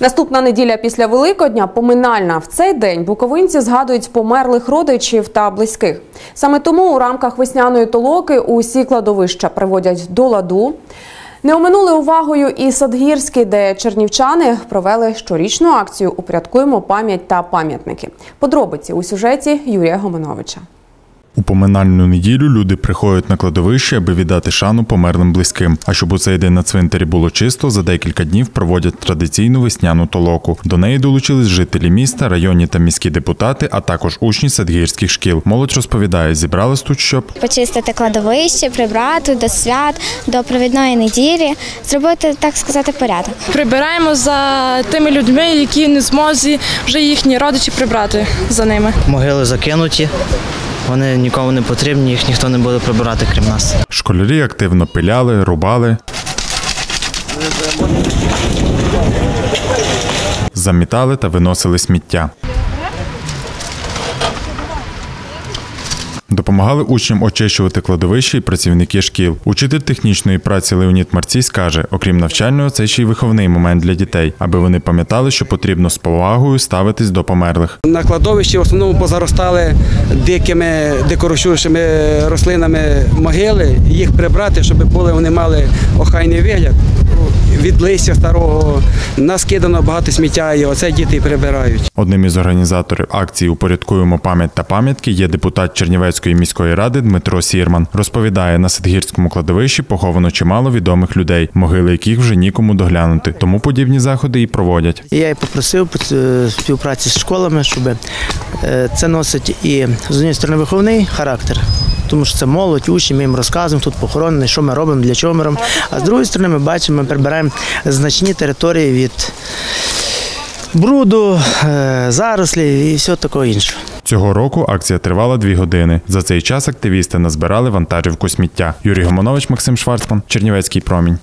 Наступна неділя після Великодня поминальна. В цей день буковинці згадують померлих родичів та близьких. Саме тому у рамках весняної толоки усі кладовища приводять до ладу. Не оминули увагою і Садгірський, де чернівчани провели щорічну акцію Упрядкуємо пам'ять та пам'ятники. Подробиці у сюжеті Юрія Гомановича. У поминальну неділю люди приходять на кладовище, аби віддати шану померлим близьким. А щоб у цей день на цвинтарі було чисто, за декілька днів проводять традиційну весняну толоку. До неї долучились жителі міста, районні та міські депутати, а також учні садгірських шкіл. Молодь розповідає, зібрались тут, щоб почистити кладовище, прибрати до свят, до провідної неділі, зробити, так сказати, порядок. Прибираємо за тими людьми, які не змозі вже їхні родичі прибрати за ними. Могили закинуті, вони нікому не потрібні, їх ніхто не буде прибирати, крім нас. школярі активно пиляли, рубали. Замітали та виносили сміття. Допомагали учням очищувати кладовище і працівники шкіл. Учитель технічної праці Леонід Марцій каже, окрім навчального, це ще й виховний момент для дітей, аби вони пам'ятали, що потрібно з повагою ставитись до померлих. На кладовищі в основному позаростали дикими дикорощущими рослинами могили, їх прибрати, щоб були вони мали охайний вигляд. Від листя старого наскидано багато сміття, і оце діти прибирають. Одним із організаторів акції Упорядкуємо пам'ять та пам'ятки є депутат Чернівецької міської ради Дмитро Сірман. Розповідає, на Садгірському кладовищі поховано чимало відомих людей, могили яких вже нікому доглянути. Тому подібні заходи і проводять. Я й попросив співпраці з школами, щоб е, це носить і з однієї сторони виховний характер. Тому що це молодь, учні, ми їм розказуємо тут похоронені, що ми робимо, для чого ми робимо. А з другої сторони, ми бачимо, ми прибираємо значні території від бруду, е, зарослів і всього такого іншого. Цього року акція тривала дві години. За цей час активісти назбирали вантажівку сміття. Юрій Гомонович, Максим Шварцман, Чернівецький промінь.